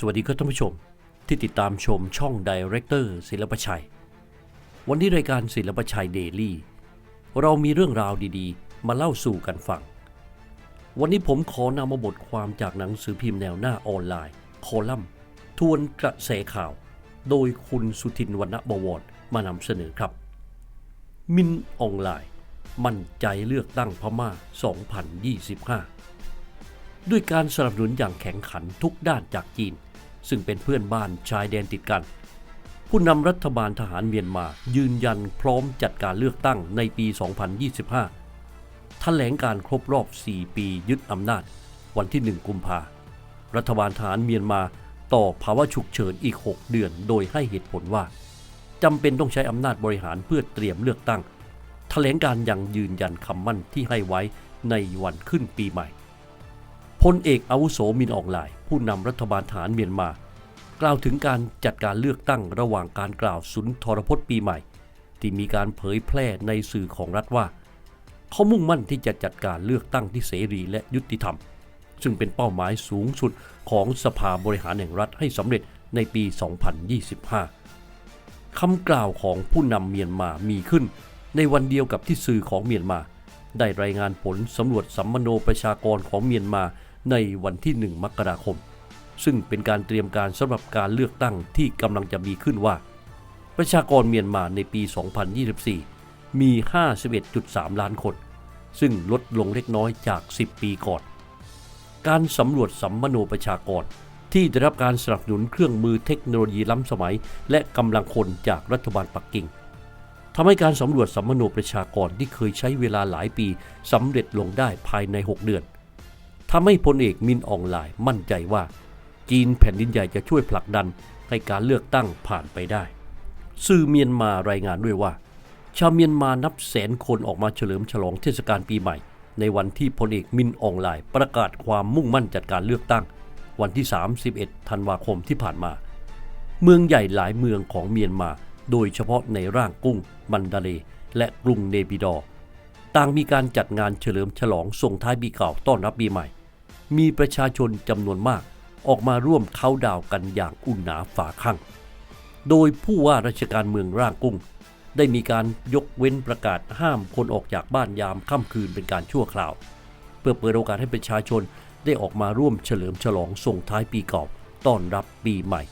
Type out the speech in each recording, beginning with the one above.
สวัสดีครับท่านผู้ชมที่ติดตามชมช่องดีเรคเตอร์ศิลปชัย วันนี้รายการศิลปชัยเดลี่เรามีเรื่องราวดีๆ มาเล่าสู่กันฟัง วันนี้ผมขอนำมาบทความจากหนังสือพิมพ์แนวหน้าออนไลน์ คอลัมน์ ทวนกระแสข่าว โดยคุณสุทินวรรณบวรมานำเสนอครับ มินออนไลน์ มั่นใจเลือกตั้งพม่า 2025 ด้วยการสนับสนุนอย่างแข็งขันทุกด้านจากจีน ซึ่งเป็นเพื่อนบ้านชายแดนติดกัน ผู้นำรัฐบาลทหารเมียนมายืนยันพร้อมจัดการเลือกตั้งในปี 2025 แถลงการครบรอบ 4 ปียึดอำนาจ วันที่ 1 กุมภารัฐบาลทหารเมียนมาต่อภาวะฉุกเฉินอีก 6 เดือน โดยให้เหตุผลว่าจำเป็นต้องใช้อำนาจบริหารเพื่อเตรียมเลือกตั้ง แถลงการยังยืนยันคำมั่นที่ให้ไว้ในวันขึ้นปีใหม่ ลเอกอาวุโสมินอองหลาย ผู้นำรัฐบาลฐานเมียนมา กล่าวถึงการจัดการเลือกตั้งระหว่างการกล่าวสุนทรพจน์ปีใหม่ ที่มีการเผยแพร่ในสื่อของรัฐว่า เขามุ่งมั่นที่จะจัดการเลือกตั้งที่เสรีและยุติธรรม ซึ่งเป็นเป้าหมายสูงสุดของสภาบริหารแห่งรัฐให้สำเร็จในปี 2025 คำกล่าวของผู้นำเมียนมามีขึ้น ในวันเดียวกับที่สื่อของเมียนมา ได้รายงานผลสำรวจสัมมโนประชากรของเมียนมา ในวันที่ 1 มกราคม ซึ่งเป็นการเตรียมการสำหรับการเลือกตั้งที่กำลังจะมีขึ้นว่า ประชากรเมียนมาในปี 2024 มี 51.3 ล้านคน ซึ่งลดลงเล็กน้อยจาก 10 ปีก่อน การสำรวจสัมมโนประชากรที่ได้รับการสนับสนุนเครื่องมือเทคโนโลยีล้ำสมัย และกำลังคนจากรัฐบาลปักกิ่งทำให้การสำรวจสัมมโนประชากรที่เคยใช้เวลาหลายปีสำเร็จลงได้ภายใน 6 เดือน ทำให้พลเอกมินอองหลมั่นใจว่า จีนแผ่นดินใหญ่จะช่วยผลักดันให้การเลือกตั้งผ่านไปได้ สื่อเมียนมารายงานด้วยว่า ชาวเมียนมานับแสนคนออกมาเฉลิมฉลองเทศกาลปีใหม่ ในวันที่พลเอกมินอองหลประกาศความมุ่งมั่นจัดการเลือกตั้ง วันที่ 31 ธันวาคมที่ผ่านมา เมืองใหญ่หลายเมืองของเมียนมา โดยเฉพาะในร่างกุ้ง มันดาเลและกรุงเนปิดอ์ต่างมีการจัดงานเฉลิมฉลองส่งท้ายปีเก่าต้อนรับปีใหม่ มีประชาชนจำนวนมากออกมาร่วมเข้าดาวกันอย่างอุ่นหนาฝาข้าง โดยผู้ว่าราชการเมืองร่างกุ้ง ได้มีการยกเว้นประกาศห้ามคนออกจากบ้านยามค่ำคืนเป็นการชั่วคราว เพื่อเปิดโอกาสให้ประชาชนได้ออกมาร่วมเฉลิมฉลองส่งท้ายปีเก่าต้อนรับปีใหม่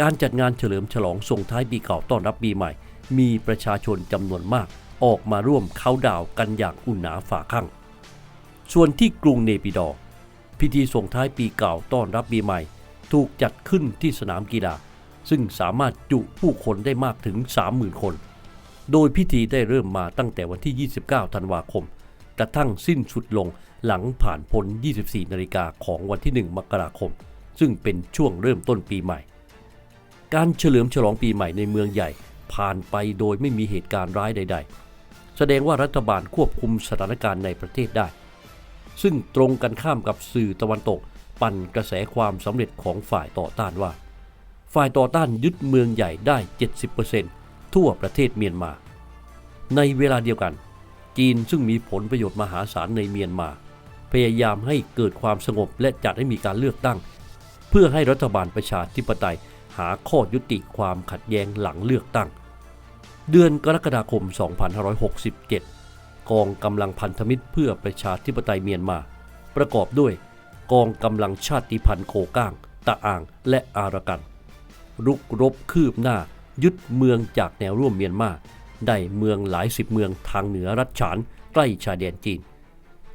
การจัดงานเฉลิมฉลองส่งท้ายปีเก่าต้อนรับปีใหม่ มีประชาชนจำนวนมากออกมาร่วมเข้าดาวกันอย่างอุ่นหนาฝาข้าง ส่วนที่กรุงเนปิดอร์ พิธีส่งท้ายปีเก่าต้อนรับปีใหม่ ถูกจัดขึ้นที่สนามกีฬา ซึ่งสามารถจุผู้คนได้มากถึง 30,000 คน โดยพิธีได้เริ่มมาตั้งแต่วันที่ 29 ธันวาคม กระทั่งสิ้นสุดลงหลังผ่านพ้น 24 นาฬิกาของวันที่ 1 มกราคม ซึ่งเป็นช่วงเริ่มต้นปีใหม่ การเฉลิมฉลองปีใหม่ในเมืองใหญ่ ผ่านไปโดยไม่มีเหตุการณ์ร้ายใด ๆ แสดงว่ารัฐบาลควบคุมสถานการณ์ในประเทศได้ ซึ่งตรงกันข้ามกับสื่อตะวันตก ปั่นกระแสความสำเร็จของฝ่ายต่อต้านว่า ฝ่ายต่อต้านยึดเมืองใหญ่ได้ 70%ทั่วประเทศเมียนมา ในเวลาเดียวกัน จีนซึ่งมีผลประโยชน์มหาศาลในเมียนมา พยายามให้เกิดความสงบและจัดให้มีการเลือกตั้ง เพื่อให้รัฐบาลประชาธิปไตยหาข้อยุติความขัดแย้งหลังเลือกตั้ง เดือนกรกฎาคม 2567 กองกำลังพันธมิตรเพื่อประชาธิปไตยเมียนมา ประกอบด้วย กองกำลังชาติพันธุ์โคก้าง ตะอ่างและอารากัน รุกรบคืบหน้า ยึดเมืองจากแนวร่วมเมียนมา ได้เมืองหลายสิบเมืองทางเหนือรัฐฉานใกล้ชายแดนจีน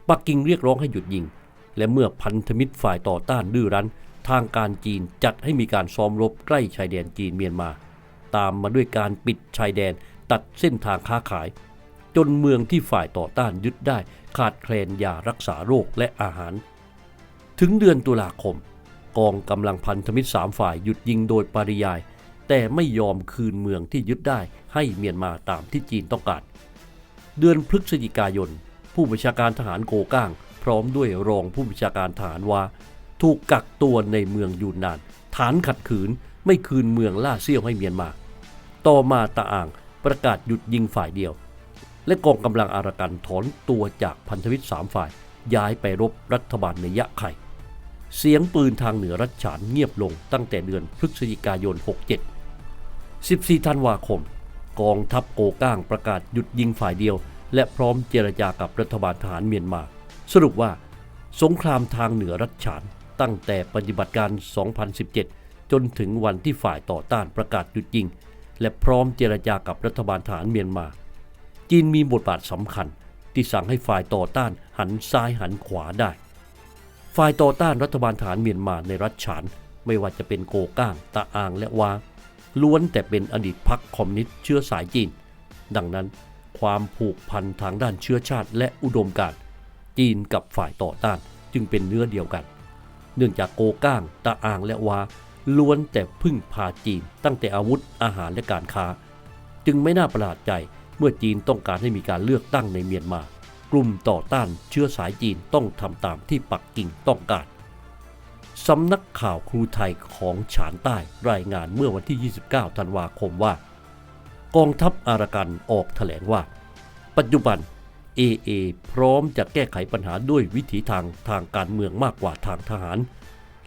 ปักกิ่งเรียกร้องให้หยุดยิง และเมื่อพันธมิตรฝ่ายต่อต้านดื้อรั้น ทางการจีนจัดให้มีการซ้อมรบใกล้ชายแดนจีนเมียนมา ตามมาด้วยการปิดชายแดนตัดเส้นทางค้าขาย จนเมืองที่ฝ่ายต่อต้านยึดได้ขาดแคลนยารักษาโรคและอาหาร ถึงเดือนตุลาคม กองกำลังพันธมิตรสามฝ่ายหยุดยิงโดยปริยาย แต่ไม่ยอมคืนเมืองที่ยึดได้ให้เมียนมาตามที่จีนต้องการ เดือนพฤศจิกายน ผู้บัญชาการทหารโกก้าง พร้อมด้วยรองผู้บัญชาการทหารวาถูกกักตัวในเมืองยูนนาน ฐานขัดขืนไม่คืนเมืองล่าเซี่ยวให้เมียนมา ต่อมาตาอ่างประกาศหยุดยิงฝ่ายเดียว และกองกำลังอารากันถอนตัวจากพันธมิตรสามฝ่าย ย้ายไปรบรัฐบาลในยะไข่เสียงปืนทางเหนือรัชฉานเงียบลงตั้งแต่เดือนพฤศจิกายน 67 14 ธันวาคม กองทัพโกก้างประกาศหยุดยิงฝ่ายเดียว และพร้อมเจรจากับรัฐบาลทหารเมียนมา สรุปว่า สงครามทางเหนือรัชฉานตั้งแต่ปฏิบัติการ 2017 จนถึงวันที่ฝ่ายต่อต้านประกาศหยุดยิง และพร้อมเจรจากับรัฐบาลทหารเมียนมา จีนมีบทบาทสำคัญ ที่สั่งให้ฝ่ายต่อต้านหันซ้ายหันขวาได้ ฝ่ายต่อต้านรัฐบาลฐานเมียนมาในรัฐฉาน ไม่ว่าจะเป็นโกก้างตาอางและวาล้วนแต่เป็นอดีตพรรคคอมมิวนิสต์เชื้อสายจีน ดังนั้นความผูกพันทางด้านเชื้อชาติและอุดมการณ์จีนกับฝ่ายต่อต้านจึงเป็นเนื้อเดียวกัน เนื่องจากโกก้างตาอางและวาล้วนแต่พึ่งพาจีนตั้งแต่อาวุธอาหารและการค้า จึงไม่น่าประหลาดใจ เมื่อจีนต้องการให้มีการเลือกตั้งในเมียนมา กลุ่มต่อต้านเชื้อสายจีนต้องทำตามที่ปักกิ่งต้องการสำนักข่าวครูไทยของฉานใต้รายงานเมื่อวันที่ 29 ธันวาคมว่า กองทัพอารากันออกแถลงว่า ปัจจุบัน AA พร้อมจะแก้ไขปัญหาด้วยวิถีทางทางการเมืองมากกว่าทางทหาร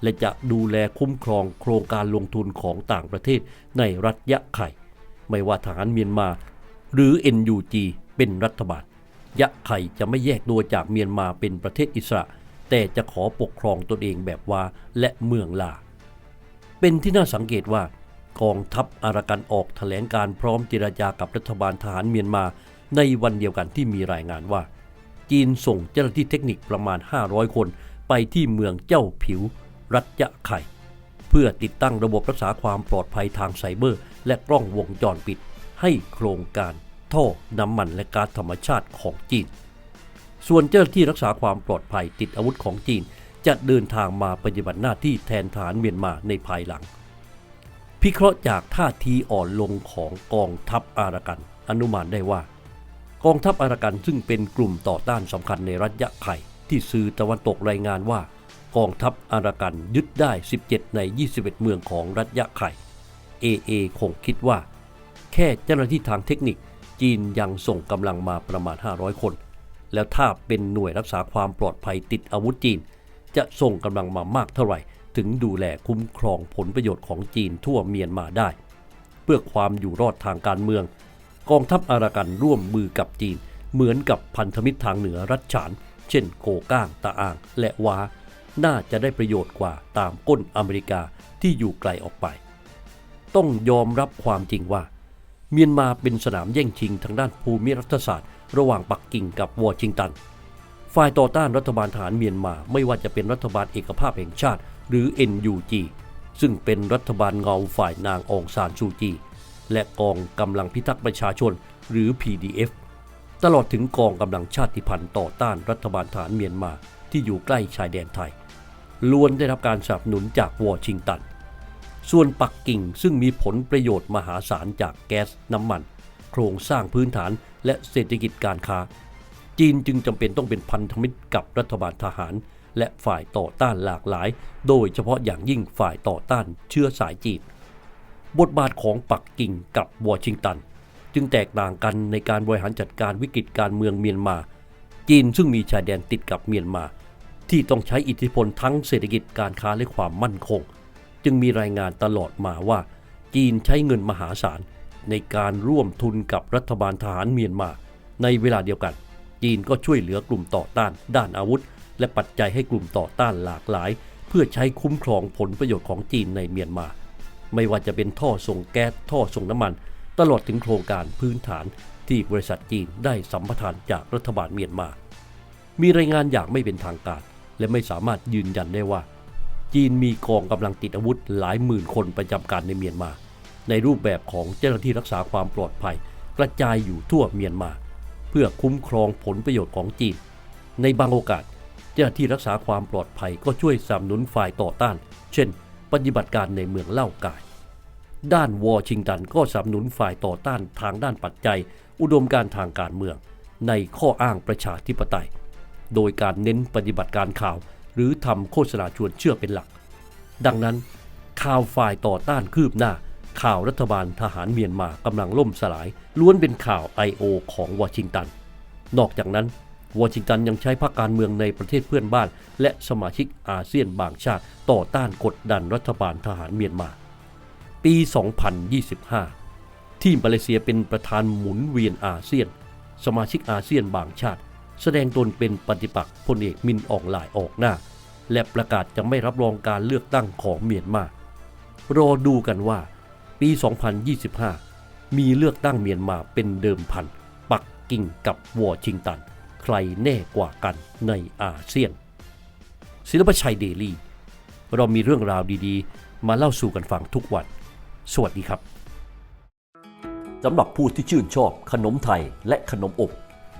และจะดูแลคุ้มครองโครงการลงทุนของต่างประเทศในรัฐยะไข่ ไม่ว่าทหารเมียนมา หรือ NUG เป็นรัฐบาล ยะไข่จะไม่แยกตัวจากเมียนมาเป็นประเทศอิสระ แต่จะขอปกครองตนเองแบบวาและเมืองลา เป็นที่น่าสังเกตว่ากองทัพอารากันออกแถลงการพร้อมเจรจากับรัฐบาลทหารเมียนมาในวันเดียวกันที่มีรายงานว่า จีนส่งเจ้าหน้าที่เทคนิคประมาณ 500 คนไปที่เมืองเจ้าผิว รัฐยะไข่ เพื่อติดตั้งระบบรักษาความปลอดภัยทางไซเบอร์ และกล้องวงจรปิด ให้โครงการท่อน้ำมันและก๊าซธรรมชาติของจีน ส่วนเจ้าหน้าที่รักษาความปลอดภัยติดอาวุธของจีน จะเดินทางมาปฏิบัติหน้าที่แทนฐานเมียนมาในภายหลัง พิเคราะห์จากท่าทีอ่อนลงของกองทัพอารากัน อนุมานได้ว่า กองทัพอารากันซึ่งเป็นกลุ่มต่อต้านสำคัญในรัฐยะไข่ที่สื่อตะวันตกรายงานว่า กองทัพอารากันยึดได้ 17 ใน 21 เมืองของรัฐยะไข่ AA คงคิดว่า แค่เจ้าหน้าที่ทางเทคนิค จีนยังส่งกำลังมาประมาณ 500 คน แล้วถ้าเป็นหน่วยรักษาความปลอดภัยติดอาวุธจีน จะส่งกำลังมามากเท่าไหร่ ถึงดูแลคุ้มครองผลประโยชน์ของจีนทั่วเมียนมาได้ เพื่อความอยู่รอดทางการเมือง กองทัพอารากันร่วมมือกับจีน เหมือนกับพันธมิตรทางเหนือรัฐฉาน เช่นโกก้างตาอ่าง และวาน่าจะได้ประโยชน์กว่าตามก้นอเมริกาที่อยู่ไกลออกไป ต้องยอมรับความจริงว่า เมียนมาเป็นสนามแย่งชิงทางด้านภูมิรัฐศาสตร์ ระหว่างปักกิ่งกับวอชิงตัน ฝ่ายต่อต้านรัฐบาลทหารเมียนมาไม่ว่าจะเป็นรัฐบาลเอกภาพแห่งชาติ หรือ NUG ซึ่งเป็นรัฐบาลเงาฝ่ายนางองซานซูจี และกองกำลังพิทักษ์ประชาชน หรือ PDF ตลอดถึงกองกำลังชาติพันธุ์ต่อต้านรัฐบาลทหารเมียนมาที่อยู่ใกล้ชายแดนไทยล้วนได้รับการสนับสนุนจากวอชิงตัน ส่วนปักกิ่งซึ่งมีผลประโยชน์มหาศาลจากแก๊สน้ำมัน โครงสร้างพื้นฐานและเศรษฐกิจการค้า จีนจึงจำเป็นต้องเป็นพันธมิตรกับรัฐบาลทหาร และฝ่ายต่อต้านหลากหลาย โดยเฉพาะอย่างยิ่งฝ่ายต่อต้านเชื้อสายจีน บทบาทของปักกิ่งกับวอชิงตัน จึงแตกต่างกันในการบริหารจัดการวิกฤตการเมืองเมียนมา จีนซึ่งมีชายแดนติดกับเมียนมา ที่ต้องใช้อิทธิพลทั้งเศรษฐกิจการค้าและความมั่นคง จึงมีรายงานตลอดมาว่าจีนใช้เงินมหาศาลในการร่วมทุนกับรัฐบาลทหารเมียนมา ในเวลาเดียวกัน จีนก็ช่วยเหลือกลุ่มต่อต้าน ด้านอาวุธ และปัจจัยให้กลุ่มต่อต้านหลากหลาย เพื่อใช้คุ้มครองผลประโยชน์ของจีนในเมียนมา ไม่ว่าจะเป็นท่อส่งแก๊สท่อส่งน้ำมัน ตลอดถึงโครงการพื้นฐานที่บริษัทจีนได้สัมปทานจากรัฐบาลเมียนมา มีรายงานอย่างไม่เป็นทางการ และไม่สามารถยืนยันได้ว่า จีนมีกองกำลังติดอาวุธหลายหมื่นคนประจำการในเมียนมา ในรูปแบบของเจ้าหน้าที่รักษาความปลอดภัย กระจายอยู่ทั่วเมียนมา เพื่อคุ้มครองผลประโยชน์ของจีน ในบางโอกาส เจ้าหน้าที่รักษาความปลอดภัยก็ช่วยสนับสนุนฝ่ายต่อต้าน เช่น ปฏิบัติการในเมืองเล่ากาย ด้านวอชิงตันก็สนับสนุนฝ่ายต่อต้านทางด้านปัจจัย อุดมการทางการเมือง ในข้ออ้างประชาธิปไตย โดยการเน้นปฏิบัติการข่าว หรือทำโฆษณาชวนเชื่อเป็นหลัก ดังนั้น ข่าวฝ่ายต่อต้านคืบหน้า ข่าวรัฐบาลทหารเมียนมากำลังล่มสลาย ล้วนเป็นข่าว I.O. ของวอชิงตัน นอกจากนั้นวอชิงตันยังใช้พรรคการเมืองในประเทศเพื่อนบ้าน และสมาชิกอาเซียนบางชาติต่อต้านกดดันรัฐบาลทหารเมียนมา ปี 2025 ที่มาเลเซียเป็นประธานหมุนเวียนอาเซียน สมาชิกอาเซียนบางชาติ แสดงตนเป็นปฏิปักษ์พลเอกมินอองหลายออกหน้า และประกาศจะไม่รับรองการเลือกตั้งของเมียนมารอดูกันว่า ปี 2025 มีเลือกตั้งเมียนมาเป็นเดิมพัน ปักกิ่งกับวอชิงตัน ใครแน่กว่ากันในอาเซียน ศิลปชัยเดลี่ เรามีเรื่องราวดีๆ มาเล่าสู่กันฟังทุกวัน สวัสดีครับสำหรับผู้ที่ชื่นชอบขนมไทยและขนมอบ